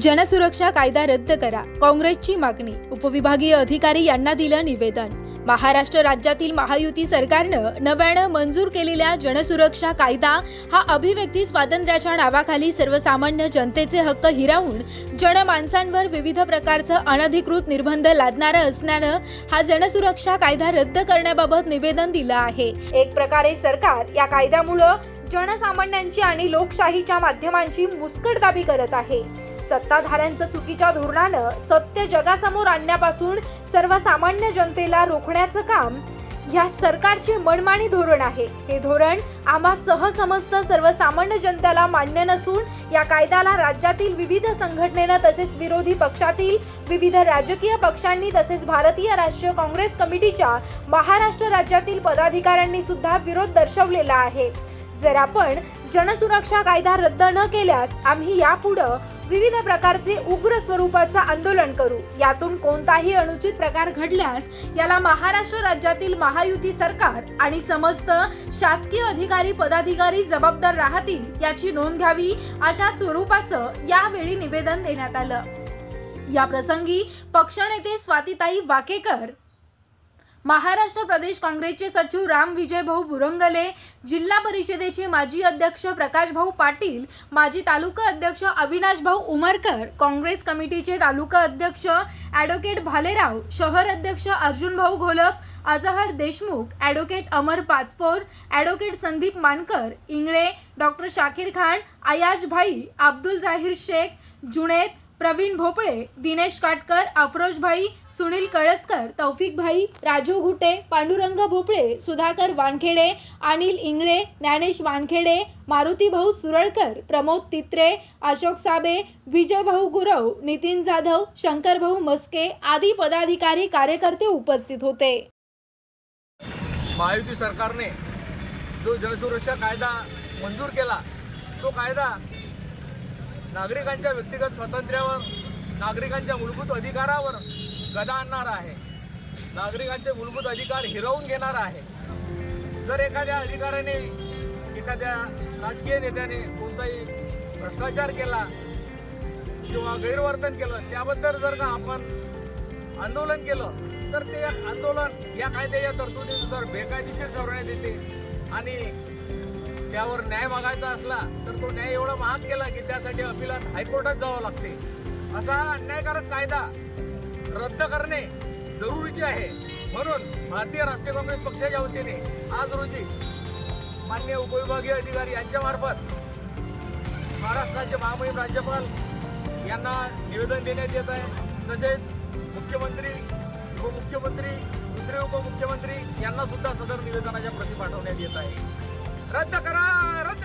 जनसुरक्षा कायदा रद्द करा. काँग्रेसची मागणी. उपविभागीय अधिकारी यांना दिलं निवेदन. महाराष्ट्र राज्यातील महायुती सरकारनं नव्यानं मंजूर केलेल्या जनसुरक्षा कायदा हा अभिव्यक्ती स्वातंत्र्याच्या नावाखाली सर्वसामान्य जनतेचे हक्क हिरावून जनमानसांवर विविध प्रकारचं अनधिकृत निर्बंध लादणारा असल्यानं हा जनसुरक्षा कायदा रद्द करण्याबाबत निवेदन दिलं आहे. एक प्रकारे सरकार या कायद्यामुळं जनसामान्यांची आणि लोकशाहीच्या माध्यमांची मुस्कटदाबी करत आहे. सत्ताधाऱ्यांचं चुकीच्या धोरणानं सत्य जगासमोर आणण्यापासून सर्वसामान्य जनतेला रोखण्याचं काम ह्या सरकारचे मनमानी धोरण आहे. हे धोरण आम्हा सहसमस्त सर्वसामान्य जनतेला मान्य नसून या कायद्याला राज्यातील विविध संघटनेनं तसेच विरोधी पक्षातील विविध राजकीय पक्षांनी तसेच भारतीय राष्ट्रीय काँग्रेस कमिटीच्या महाराष्ट्र राज्यातील पदाधिकाऱ्यांनी सुद्धा विरोध दर्शवलेला आहे. जर आपण जनसुरक्षा कायदा रद्द न केल्यास आम्ही यापुढं विविध प्रकारचे उग्र स्वरूपाचं आंदोलन करू. यातून कोणताही अनुचित प्रकार घडल्यास याला महाराष्ट्र राज्यातील महायुती सरकार आणि समस्त शासकीय अधिकारी पदाधिकारी जबाबदार राहतील याची नोंद घ्यावी अशा स्वरूपाचं यावेळी निवेदन देण्यात आलं. या प्रसंगी पक्षनेते स्वातीताई वाकेकर महाराष्ट्र प्रदेश काँग्रेसचे सचिव राम विजय भाऊ बुरंगले जिल्हा परिषदेचे माजी अध्यक्ष प्रकाश भाऊ पाटील माजी तालुका अध्यक्ष अविनाश भाऊ उमरकर काँग्रेस कमिटीचे तालुका अध्यक्ष ॲडव्होकेट भालेराव शहर अध्यक्ष Arjun Bhau Gholap Azhar Deshmukh advocate Amar Pachpor advocate Sandeep Mankar Ingle doctor Shakir Khan Ayaz Bhai Abdul Zaheer Shaikh Junaid Pravin भोपळे दिनेश काटकर अफरोज भाई सुनील कळसकर तौफिक भाई राजू घुटे पांडुरंग भोपळे सुधाकर वानखेडे अनिल इंगळे ज्ञानेश वानखेडे मारुती भाऊ सुरळकर प्रमोद तित्रे अशोक साबे विजय भाऊ गुरव नितीन जाधव शंकर भाऊ मस्के आदी पदाधिकारी कार्यकर्ते उपस्थित होते. महायुती सरकारने जो जनसुरक्षा कायदा मंजूर केला तो कायदा नागरिकांच्या व्यक्तिगत स्वातंत्र्यावर नागरिकांच्या मूलभूत अधिकारावर गदा आणणार आहे. नागरिकांचे मूलभूत अधिकार हिरावून घेणार आहे. जर एखाद्या अधिकाऱ्याने एखाद्या राजकीय नेत्याने कोणताही भ्रष्टाचार केला किंवा गैरवर्तन केलं त्याबद्दल जर का आपण आंदोलन केलं तर ते आंदोलन या कायद्याच्या तरतुदीनुसार बेकायदेशीर ठरवण्यात येते आणि त्यावर न्याय मागायचा असला तर तो न्याय एवढा महाग केला की त्यासाठी अपिलात हायकोर्टात जावं लागते. असा अन्यायकारक कायदा रद्द करणे जरुरीचे आहे. म्हणून भारतीय राष्ट्रीय काँग्रेस पक्षाच्या वतीने आज रोजी मान्य उपविभागीय अधिकारी यांच्या मार्फत महाराष्ट्राचे महामहिम राज्यपाल यांना निवेदन देण्यात येत आहे. तसेच मुख्यमंत्री उपमुख्यमंत्री दुसरे उपमुख्यमंत्री यांना सुद्धा सदर निवेदनाच्या प्रती पाठवण्यात येत आहे. रद्द करा रद्द